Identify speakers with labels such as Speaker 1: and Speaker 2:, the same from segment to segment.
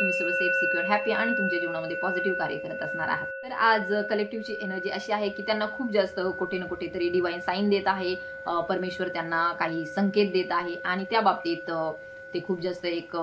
Speaker 1: तुम्ही सर्व safe secure happy आणि तुमच्या जीवनामध्ये पॉझिटिव्ह कार्य करत असणार आहात. तर आज कलेक्टिव्हची एनर्जी अशी आहे की त्यांना खूप जास्त कुठे ना कुठेतरी डिवाईन साईन देत आहे. परमेश्वर त्यांना काही संकेत देत आहे आणि त्या बाबतीत ते खूप जास्त एक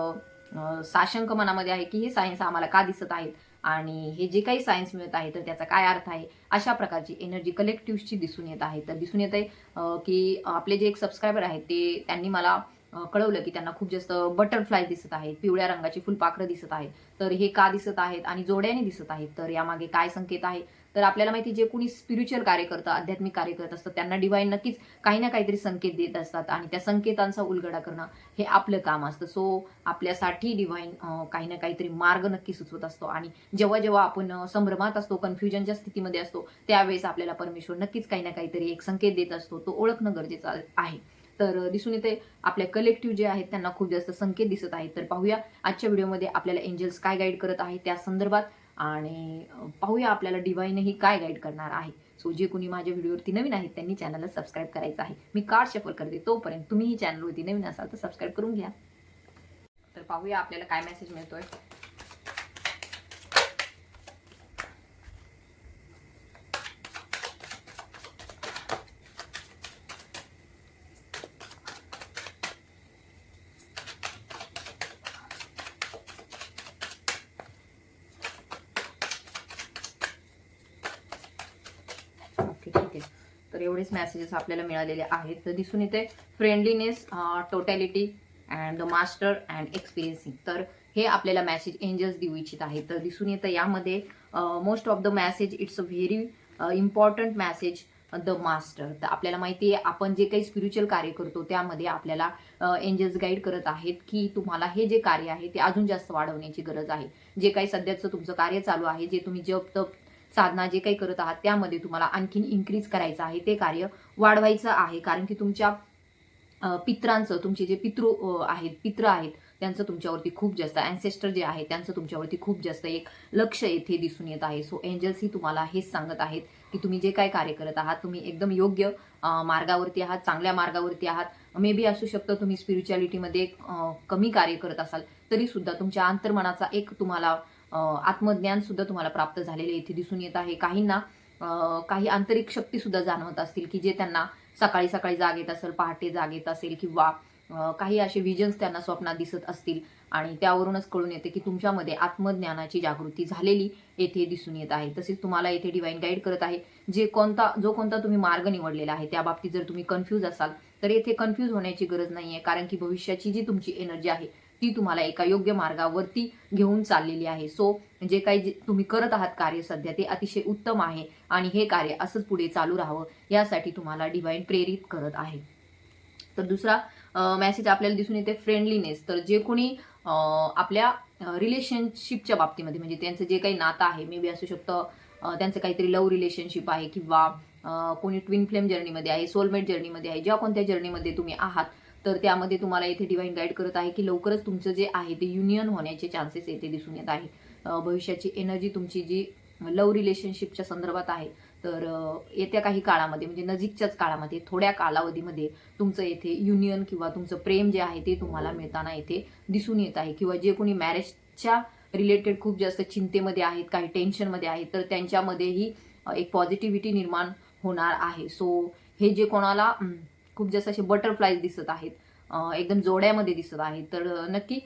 Speaker 1: साशंक मनामध्ये आहे की हे सायन्स आम्हाला का दिसत आहेत आणि हे जे काही सायन्स मिळत आहे तर त्याचा काय अर्थ आहे? अशा प्रकारची एनर्जी कलेक्टिव्हची दिसून येत आहे. तर दिसून येत आहे की आपले जे एक सबस्क्रायबर आहेत ते त्यांनी मला कळवलं की त्यांना खूप जास्त बटरफ्लाय दिसत आहेत पिवळ्या रंगाची फुलपाखरं दिसत आहेत. तर हे का दिसत आहेत आणि जोड्याने दिसत आहेत? तर यामागे काय संकेत आहे? तर आपल्याला माहिती जे कोणी स्पिरिच्युअल कार्य करतं आध्यात्मिक कार्य करत असतं त्यांना डिवाईन नक्कीच काही ना काहीतरी संकेत देत असतात आणि त्या संकेतांचा उलगडा करणं हे आपलं काम असतं. सो आपल्यासाठी डिवाईन काही ना काहीतरी मार्ग नक्की सुचवत असतो आणि जेव्हा जेव्हा आपण संभ्रमात असतो कन्फ्युजनच्या स्थितीमध्ये असतो त्यावेळेस आपल्याला परमेश्वर नक्कीच काही ना काहीतरी एक संकेत देत असतो. तो ओळखणं गरजेचं आहे. तर दिसून येते आपल्या कलेक्टिव्ह जे आहेत त्यांना खूप जास्त संकेत दिसत आहेत. तर पाहूया आजच्या व्हिडिओमध्ये आपल्याला एंजल्स काय गाईड करत आहे त्या संदर्भात आणि पाहूया आपल्याला डिवाईनही काय गाईड करणार आहे. सो जे कोणी माझ्या व्हिडिओवरती नवीन आहेत त्यांनी चॅनलला सबस्क्राईब करायचं आहे. मी कार्ड शफल करते तोपर्यंत तुम्हीही चॅनलवरती नवीन असाल तर सबस्क्राईब करून घ्या. तर पाहूया आपल्याला काय मेसेज मिळतोय. तर एवढेच मेसेजेस आपल्याला मिळालेले आहेत. तर दिसून येते friendliness totality and the master and experiencing तर हे आपल्याला मेसेज एंजल्स देऊ इच्छित आहे तर दिसून येतं यामध्ये most of the message it's a very important message the master तर आपल्याला माहिती आहे आपण जे काही स्पिरिच्युअल कार्य करतो त्यामध्ये आपल्याला एंजल्स गाईड करत आहेत की तुम्हाला हे जे कार्य आहे ते अजून जास्त वाढवण्याची गरज आहे. जे काही सध्याचं तुमचं कार्य चालू आहे जे तुम्ही जप तप साधना जे काही करत आहात त्यामध्ये तुम्हाला आणखीन इन्क्रीज करायचं आहे. ते कार्य वाढवायचं आहे. कारण की तुमच्या पित्रांचं तुमचे जे पितृ आहेत पित्र आहेत त्यांचं तुमच्यावरती खूप जास्त अँसेस्टर जे आहे त्यांचं तुमच्यावरती खूप जास्त एक लक्ष येथे दिसून येत आहे. सो एंजल्स ही तुम्हाला हेच सांगत आहेत की तुम्ही जे काय कार्य करत आहात तुम्ही एकदम योग्य मार्गावरती आहात चांगल्या मार्गावरती आहात. मे बी असू शकतं तुम्ही स्पिरिच्युअलिटीमध्ये कमी कार्य करत असाल तरी सुद्धा तुमच्या अंतर्मनाचा एक तुम्हाला आत्मज्ञानसुद्धा आत्मज्ञान सुद्धा तुम्हाला प्राप्त झालेले इथे दिसून येत आहे. काहींना काही आंतरिक शक्ती सुद्धा जाणवत असतील की जे त्यांना सकाळी सकाळी जाग येत असेल पहाटे जाग येत असेल किंवा काही असे विजन्स त्यांना स्वप्नात दिसत असतील आणि त्यावरूनच कळून येते की तुमच्यामध्ये आत्मज्ञानाची जागृती झालेली येथे दिसून येत आहे. तसेच तुम्हाला येथे डिवाईन गाईड करत आहे. जे कोणता जो कोणता तुम्ही मार्ग निवडलेला आहे त्या बाबतीत जर तुम्ही कन्फ्यूज असाल तर येथे कन्फ्यूज होण्याची गरज नाही आहे कारण की भविष्याची जी तुमची एनर्जी आहे ती तुम्हाला एका योग्य मार्गावरती घेऊन चाललेली आहे. सो जे काही जे तुम्ही करत आहात कार्य सध्या ते अतिशय उत्तम आहे आणि हे कार्य असंच पुढे चालू राहावं यासाठी तुम्हाला डिवाईन प्रेरित करत आहे. तर दुसरा मेसेज आपल्याला दिसून येते फ्रेंडलीनेस तर जे कोणी आपल्या रिलेशनशिपच्या बाबतीमध्ये म्हणजे त्यांचं जे काही नातं आहे मे बी असू शकतं त्यांचं काहीतरी लव्ह रिलेशनशिप आहे किंवा कोणी ट्विन फ्लेम जर्नीमध्ये आहे सोलमेट जर्नीमध्ये आहे ज्या कोणत्या जर्नीमध्ये तुम्ही आहात तर त्यामध्ये तुम्हाला येथे डिवाईन गाईड करत आहे की लवकरच तुमचं जे आहे ते युनियन होण्याचे चान्सेस येथे दिसून येत आहे. भविष्याची एनर्जी तुमची जी लव रिलेशनशिपच्या संदर्भात आहे तर येत्या काही काळामध्ये म्हणजे नजीकच्याच काळामध्ये थोड्या कालावधीमध्ये तुमचं येथे युनियन किंवा तुमचं प्रेम जे आहे ते तुम्हाला मिळताना येथे दिसून येत आहे. किंवा जे कोणी मॅरेजच्या रिलेटेड खूप जास्त चिंतेमध्ये आहेत काही टेन्शनमध्ये आहेत तर त्यांच्यामध्येही एक पॉझिटिव्हिटी निर्माण होणार आहे. सो हे जे कोणाला खूप जास्त असे बटरफ्लायज दिसत आहेत. एकदम जोड्यामध्ये दिसत आहेत. तर नक्की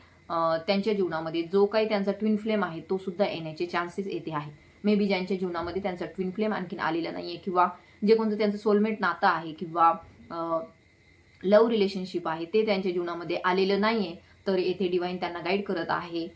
Speaker 1: त्यांच्या जीवनामध्ये जो काही त्यांचा ट्विन फ्लेम आहे तो सुद्धा येण्याचे चान्सेस येते आहे मे बी ज्यांच्या जीवनामध्ये त्यांचा ट्विन फ्लेम आणखीन आलेला नाही आहे किंवा जे कोणतं त्यांचं सोलमेट नातं आहे किंवा लव्ह रिलेशनशिप आहे ते त्यांच्या जीवनामध्ये आलेलं नाही आहे तर येथे डिवाईन त्यांना गाईड करत आहे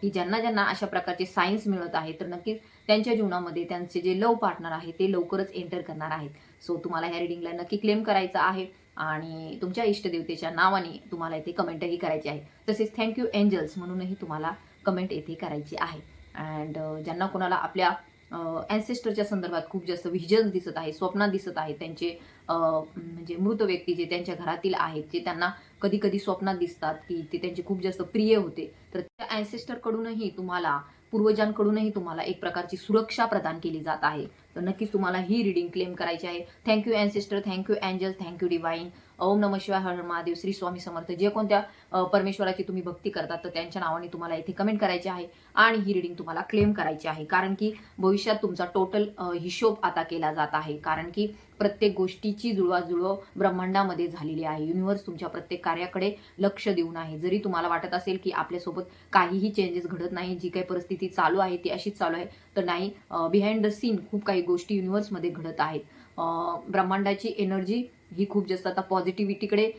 Speaker 1: की ज्यांना ज्यांना अशा प्रकारचे सायन्स मिळत आहे तर नक्कीच त्यांच्या जीवनामध्ये त्यांचे जे लव पार्टनर आहे ते लवकरच एंटर करणार आहेत. सो तुम्हाला ह्या रिडिंगला नक्की क्लेम करायचा आहे. आणि तुमच्या इष्टदेवतेच्या नावाने तुम्हाला इथे कमेंटही करायची आहे. तसेच थँक्यू एंजल्स म्हणूनही तुम्हाला कमेंट येथे करायची आहे. अँड ज्यांना कोणाला आपल्या अँसेस्टरच्या संदर्भात खूप जास्त व्हिजन्स दिसत आहे स्वप्नात दिसत आहे त्यांचे म्हणजे मृत व्यक्ती जे त्यांच्या घरातील आहेत जे त्यांना कधी कधी स्वप्नात दिसतात की ते त्यांचे खूप जास्त प्रिय होते तर त्या अँसेस्टरकडूनही तुम्हाला पूर्वजांकडूनही तुम्हाला एक प्रकारची सुरक्षा प्रदान केली जात आहे. तर नक्कीच तुम्हाला ही रिडिंग क्लेम करायची आहे. Thank you ancestor thank you angel thank you divine ओम नम शिवाय हर महादेव श्री स्वामी समर्थ. जे कोणत्या परमेश्वराची तुम्ही भक्ती करतात तर त्यांच्या नावाने तुम्हाला इथे कमेंट करायची आहे आणि ही रिडिंग तुम्हाला क्लेम करायची आहे. कारण की भविष्यात तुमचा टोटल हिशोब आता केला जात आहे. कारण की प्रत्येक गोष्टीची जुळवाजुळव ब्रह्मांडामध्ये झालेली आहे. युनिव्हर्स तुमच्या प्रत्येक कार्याकडे लक्ष देऊन आहे. जरी तुम्हाला वाटत असेल की आपल्यासोबत काहीही चेंजेस घडत नाही जी काही परिस्थिती चालू आहे ती अशीच चालू आहे तर नाही. बिहाइंड द सीन खूप काही गोष्टी युनिव्हर्समध्ये घडत आहेत. ब्रह्मांडाची एनर्जी ही खूप जास्त आता पॉझिटिव्हिटीकडे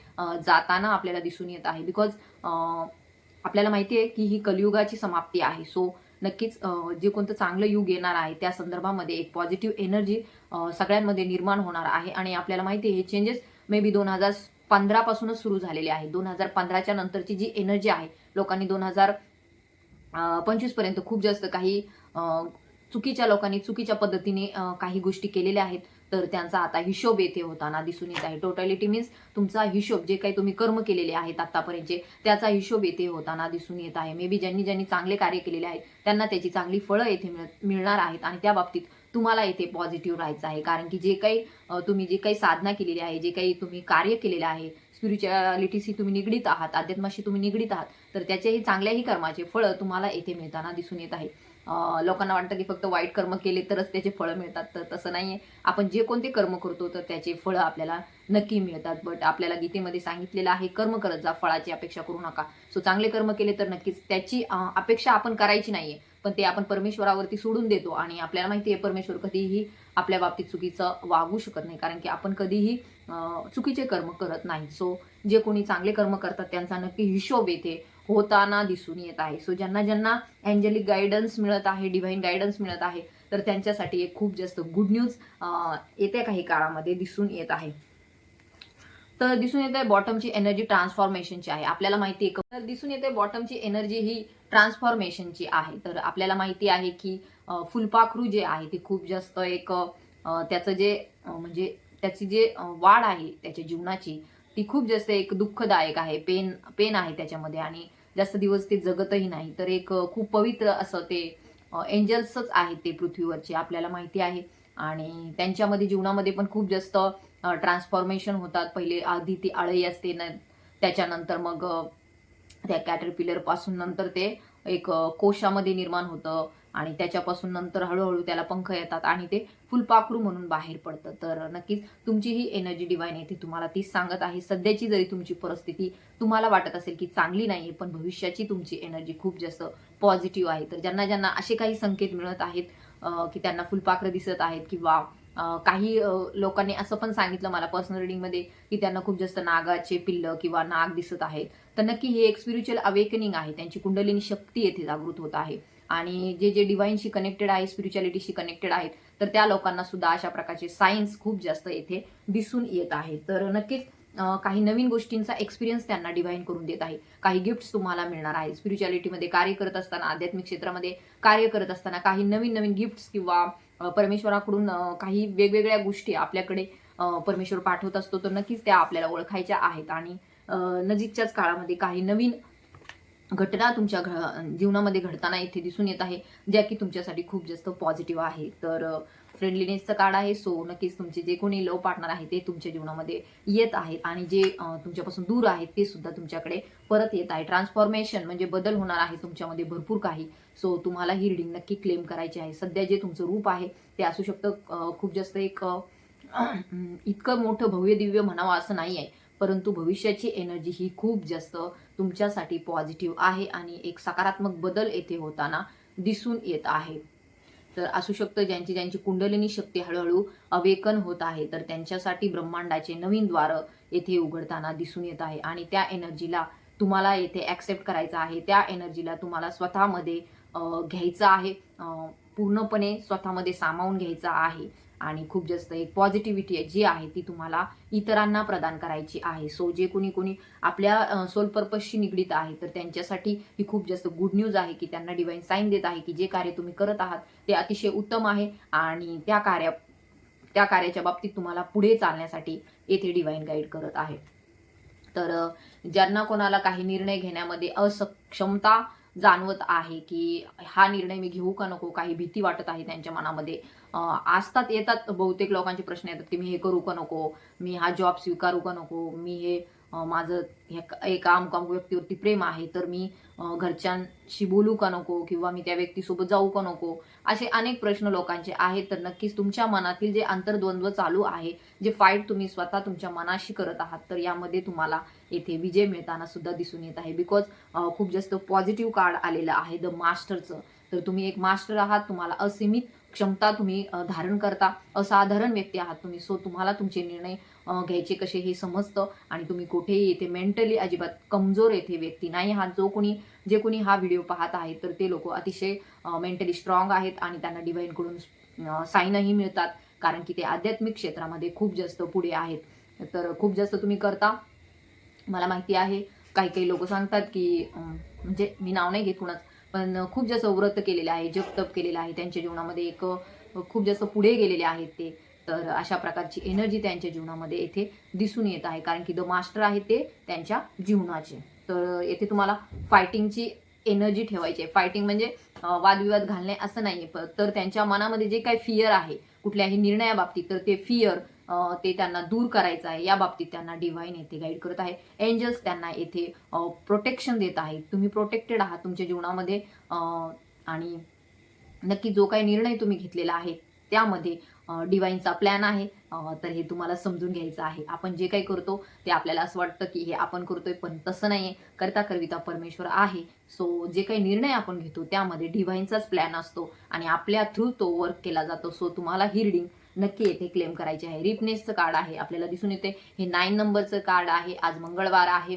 Speaker 1: जाताना आपल्याला दिसून येत आहे. बिकॉज आपल्याला माहिती आहे की ही कलियुगाची समाप्ती आहे. सो नक्कीच जे कोणतं चांगलं युग येणार आहे त्या संदर्भामध्ये एक पॉझिटिव्ह एनर्जी सगळ्यांमध्ये निर्माण होणार आहे. आणि आपल्याला माहिती आहे हे चेंजेस मे बी दोन हजार पंधरापासूनच सुरू झालेले आहे. दोन हजार पंधराच्या नंतरची जी एनर्जी आहे लोकांनी दोन हजार पंचवीसपर्यंत खूप जास्त काही चुकीच्या लोकांनी चुकीच्या पद्धतीने काही गोष्टी केलेल्या आहेत. तर त्यांचा आता हिशोब येथे होताना दिसून येत आहे. टोटॅलिटी मीन्स तुमचा हिशोब जे काही तुम्ही कर्म केलेले आहेत आतापर्यंतचे त्याचा हिशोब येथे होताना दिसून येत आहे. मे बी ज्यांनी ज्यांनी चांगले कार्य केलेले आहेत त्यांना त्याची चांगली फळं येथे मिळ- मिळणार आहेत आणि त्या बाबतीत तुम्हाला येथे पॉझिटिव्ह राहायचं आहे. कारण की जे काही तुम्ही जे काही साधना केलेली आहे जे काही तुम्ही कार्य केलेले आहे स्पिरिच्युअलिटीशी तुम्ही निगडीत आहात अध्यात्माशी तुम्ही निगडीत आहात तर त्याच्याही चांगल्याही कर्माचे फळं तुम्हाला येथे मिळताना दिसून येत आहे. लोकांना वाटतं की फक्त वाईट कर्म केले तरच त्याचे फळं मिळतात. तर तसं नाही आहे आपण जे कोणते कर्म करतो तर त्याचे फळं आपल्याला नक्की मिळतात. बट आपल्याला गीतेमध्ये सांगितलेलं आहे कर्म करत जा फळाची अपेक्षा करू नका. सो चांगले कर्म केले तर नक्कीच त्याची अपेक्षा आपण करायची नाहीये. पण ते आपण परमेश्वरावरती सोडून देतो. आणि आपल्याला माहिती आहे परमेश्वर कधीही आपल्या बाबतीत चुकीचं वागू शकत नाही. कारण की आपण कधीही चुकीचे कर्म करत नाही. सो जे कोणी चांगले कर्म करतात त्यांचा नक्की हिशोब येते. होताना दिसून येत आहे. सो ज्यांना ज्यांना अँजेलिक गायडन्स मिळत आहे डिव्हाइन गायडन्स मिळत आहे तर त्यांच्यासाठी एक खूप जास्त गुड न्यूज येत्या काही काळामध्ये दिसून येत आहे. तर दिसून येत आहे बॉटमची एनर्जी ट्रान्सफॉर्मेशनची आहे. आपल्याला माहिती आहे का- तर दिसून येते बॉटमची एनर्जी ही ट्रान्सफॉर्मेशनची आहे. तर आपल्याला माहिती आहे की फुलपाखरू जे आहे ते खूप जास्त एक त्याचं जे म्हणजे त्याची जे वाढ आहे त्याच्या जीवनाची ती खूप जास्त एक दुःखदायक आहे. पेन पेन आहे त्याच्यामध्ये. आणि जास्त दिवस ते जगतही नाही. तर एक खूप पवित्र असं ते एंजल्सच आहेत ते पृथ्वीवरचे आपल्याला माहिती आहे. आणि त्यांच्यामध्ये जीवनामध्ये पण खूप जास्त ट्रान्सफॉर्मेशन होतात. पहिले आधी ती आळई असते न त्याच्यानंतर मग त्या कॅटरपिलरपासून नंतर ते एक कोशामध्ये निर्माण होतं. आणि त्याच्यापासून नंतर हळूहळू त्याला पंख येतात आणि ते फुलपाखरू म्हणून बाहेर पडतं. तर नक्कीच तुमची ही एनर्जी डिवाईन येते तुम्हाला तीच सांगत आहे. सध्याची जरी तुमची परिस्थिती तुम्हाला वाटत असेल की चांगली नाही आहे पण भविष्याची तुमची एनर्जी खूप जास्त पॉझिटिव्ह आहे. तर ज्यांना ज्यांना असे काही संकेत मिळत आहेत की त्यांना फुलपाखरं दिसत आहेत किंवा काही लोकांनी असं पण सांगितलं मला पर्सनल रिडिंगमध्ये की त्यांना खूप जास्त नागाचे पिल्ल किंवा नाग दिसत आहेत. तर नक्की हे एक स्पिरिच्युअल अवेकनिंग आहे. त्यांची कुंडलिनी शक्ती येथे जागृत होत आहे. आणि जे जे डिवाईनशी कनेक्टेड आहे स्पिरिच्युअलिटीशी कनेक्टेड आहेत तर त्या लोकांना सुद्धा अशा प्रकारचे सायन्स खूप जास्त येथे दिसून येत आहे. तर नक्कीच काही नवीन गोष्टींचा एक्सपिरियन्स त्यांना डिवाईन करून देत आहे. काही गिफ्ट्स तुम्हाला मिळणार आहे स्पिरिच्युअलिटीमध्ये कार्य करत असताना आध्यात्मिक क्षेत्रामध्ये कार्य करत असताना काही नवीन नवीन गिफ्ट्स किंवा परमेश्वराकडून काही वेगवेगळ्या गोष्टी आपल्याकडे परमेश्वर पाठवत असतो तर नक्कीच त्या आपल्याला ओळखायच्या आहेत. आणि नजीकच्याच काळामध्ये काही नवीन घटना तुमच्या घ जीवनामध्ये घडताना इथे दिसून येत आहे ज्या की तुमच्यासाठी खूप जास्त पॉझिटिव्ह आहे. तर फ्रेंडलीनेसचं कार्ड आहे सो नक्कीच तुमचे जे कोणी लव पार्टनर आहे ते तुमच्या जीवनामध्ये येत आहेत. आणि जे तुमच्यापासून दूर आहेत ते सुद्धा तुमच्याकडे परत येत आहे. ट्रान्सफॉर्मेशन म्हणजे बदल होणार आहे तुमच्यामध्ये भरपूर काही. सो तुम्हाला ही रिडिंग नक्की क्लेम करायची आहे. सध्या जे तुमचं रूप आहे ते असू शकतं खूप जास्त एक इतकं मोठं भव्य दिव्य म्हणावं असं नाही आहे. परंतु भविष्याची एनर्जी ही खूप जास्त तुमच्यासाठी पॉझिटिव्ह आहे आणि एक सकारात्मक बदल येथे होताना दिसून येत आहे. तर असू शकतं ज्यांची ज्यांची कुंडलिनी शक्ती हळूहळू अवेकन होत आहे तर त्यांच्यासाठी ब्रह्मांडाचे नवीन द्वार येथे उघडताना दिसून येत आहे आणि त्या एनर्जीला तुम्हाला येथे ॲक्सेप्ट करायचं आहे. त्या एनर्जीला तुम्हाला स्वतःमध्ये घ्यायचं आहे. पूर्णपणे स्वतःमध्ये सामावून घ्यायचं आहे. आणि खूप जास्त एक पॉझिटिव्हिटी जी आहे ती तुम्हाला इतरांना प्रदान करायची आहे. सो जे कोणी कोणी आपल्या सोल पर्पजशी निगडीत आहे तर त्यांच्यासाठी ही खूप जास्त गुड न्यूज आहे की त्यांना डिवाईन साईन देत आहे की जे कार्य तुम्ही करत आहात ते अतिशय उत्तम आहे आणि त्या कार्या त्या कार्याच्या बाबतीत तुम्हाला पुढे चालण्यासाठी येथे डिवाईन गाईड करत आहे. तर ज्यांना कोणाला काही निर्णय घेण्यामध्ये असक्षमता जाणवत आहे की हा निर्णय मी घेऊ का नको काही भीती वाटत आहे त्यांच्या मनामध्ये. असतात येतात बहुतेक लोकांचे प्रश्न येतात की मी हे करू का नको मी हा जॉब स्वीकारू का नको मी हे माझं हे एका अमुक व्यक्तीवरती प्रेम आहे तर मी घरच्यांशी बोलू का नको किंवा मी त्या व्यक्तीसोबत जाऊ का नको? असे अनेक प्रश्न लोकांचे आहेत तर नक्कीच तुमच्या मनातील जे आंतरद्वंद्व चालू आहे जे फाईट तुम्ही स्वतः तुमच्या मनाशी करत आहात तर यामध्ये तुम्हाला येथे विजय मिळताना सुद्धा दिसून येत आहे. बिकॉज खूप जास्त पॉझिटिव्ह कार्ड आलेलं आहे द मास्टरचं तर तुम्ही एक मास्टर आहात तुम्हाला असीमित क्षमता तुम्ही धारण करता असाधारण व्यक्ती आहात तुम्ही. सो तुम्हाला तुमचे निर्णय घ्यायचे कसे हे समजतं आणि तुम्ही कुठेही येथे मेंटली अजिबात कमजोर येथे व्यक्ती नाही आहात. जो कोणी जे कोणी हा व्हिडिओ पाहत आहे तर ते लोक अतिशय मेंटली स्ट्रॉंग आहेत आणि त्यांना डिवाईनकडून साईनही मिळतात. कारण की ते आध्यात्मिक क्षेत्रामध्ये खूप जास्त पुढे आहेत. तर खूप जास्त तुम्ही करता मला माहिती आहे. काही काही लोक सांगतात की म्हणजे मी नाव नाही घेत कुणाच पण खूप जास्त व्रत केलेले आहे जपतप केलेलं आहे. त्यांच्या जीवनामध्ये एक खूप जास्त पुढे गेलेले आहेत ते. तर अशा प्रकारची एनर्जी त्यांच्या जीवनामध्ये येथे दिसून येत आहे. कारण की द मास्टर आहे ते त्यांच्या जीवनाचे. तर येथे तुम्हाला फायटिंगची एनर्जी ठेवायची आहे. फायटिंग म्हणजे वादविवाद घालणे असं नाही आहे तर त्यांच्या मनामध्ये जे काही फिअर आहे कुठल्याही निर्णयाबाबतीत तर ते फिअर ते त्यांना दूर करायचं आहे. या बाबतीत त्यांना डिव्हाइन येथे गाईड करत आहे. एंजल्स त्यांना येथे प्रोटेक्शन देत आहेत तुम्ही प्रोटेक्टेड आहात तुमच्या जीवनामध्ये. आणि नक्की जो काही निर्णय तुम्ही घेतलेला आहे त्यामध्ये डिवाईनचा प्लॅन आहे. तर हे तुम्हाला समजून घ्यायचं आहे. आपण जे काही करतो ते आपल्याला असं वाटतं की हे आपण करतोय पण तसं नाही आहे करता करविता परमेश्वर आहे. सो जे काही निर्णय आपण घेतो त्यामध्ये डिव्हाइनचाच प्लॅन असतो. आणि आपल्या थ्रू तो वर्क केला जातो. सो तुम्हाला ही रिडिंग नक्की येथे क्लेम करायचे आहे. रिपनेसचं कार्ड आहे आपल्याला दिसून येते. हे नाईन नंबरचं कार्ड आहे. आज मंगळवार आहे.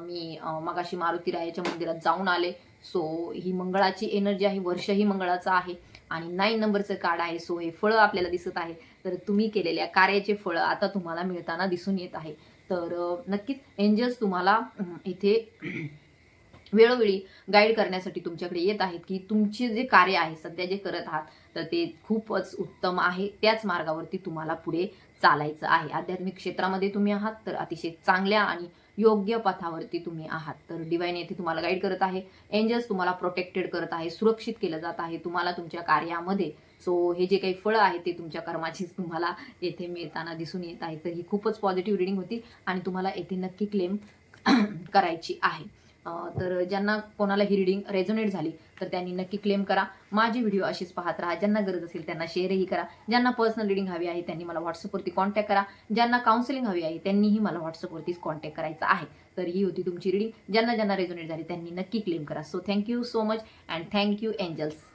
Speaker 1: मी मगाशी मारुती मारुतीरायाच्या मंदिरात जाऊन आले. सो ही मंगळाची एनर्जी आहे. वर्षही मंगळाचं आहे. आणि नाईन नंबरचं कार्ड आहे. सो हे फळं आपल्याला दिसत आहे. तर तुम्ही केलेल्या कार्याचे फळं आता तुम्हाला मिळताना दिसून येत आहे. तर नक्कीच एंजल्स तुम्हाला इथे वेळोवेळी गाईड करण्यासाठी तुमच्याकडे येत आहेत की तुमचे जे कार्य आहे सध्या जे करत आहात तर ते खूपच उत्तम आहे. त्याच मार्गावरती तुम्हाला पुढे चालायचं आहे. आध्यात्मिक क्षेत्रामध्ये तुम्ही आहात तर अतिशय चांगल्या आणि योग्य पथावरती तुम्ही आहात. तर डिवाईन येथे तुम्हाला गाईड करत आहे. एंजल्स तुम्हाला प्रोटेक्टेड करत आहे. सुरक्षित केलं जात आहे. तुम्हाला तुमच्या कार्यामध्ये सो हे जे काही फळं आहे ते तुमच्या कर्माचीच तुम्हाला येथे मिळताना दिसून येत आहे. तर ही खूपच पॉझिटिव्ह रिडिंग होती आणि तुम्हाला येथे नक्की क्लेम करायची आहे. तर ज्यांना कोणाला ही रिडिंग रेझोनेट झाली तर त्यांनी नक्की क्लेम करा. माझी व्हिडिओ अशीच पाहत राहा. ज्यांना गरज असेल त्यांना शेअरही करा. ज्यांना पर्सनल रिडिंग हवी आहे त्यांनी मला व्हॉट्सअपवरती कॉन्टॅक्ट करा. ज्यांना काउन्सिलिंग हवी आहे त्यांनीही मला व्हॉट्सअपवरतीच कॉन्टॅक्ट करायचा आहे. तर ही होती तुमची रिडिंग ज्यांना ज्यांना रेझोनेट झाली त्यांनी नक्की क्लेम करा. So thank you so much and thank you angels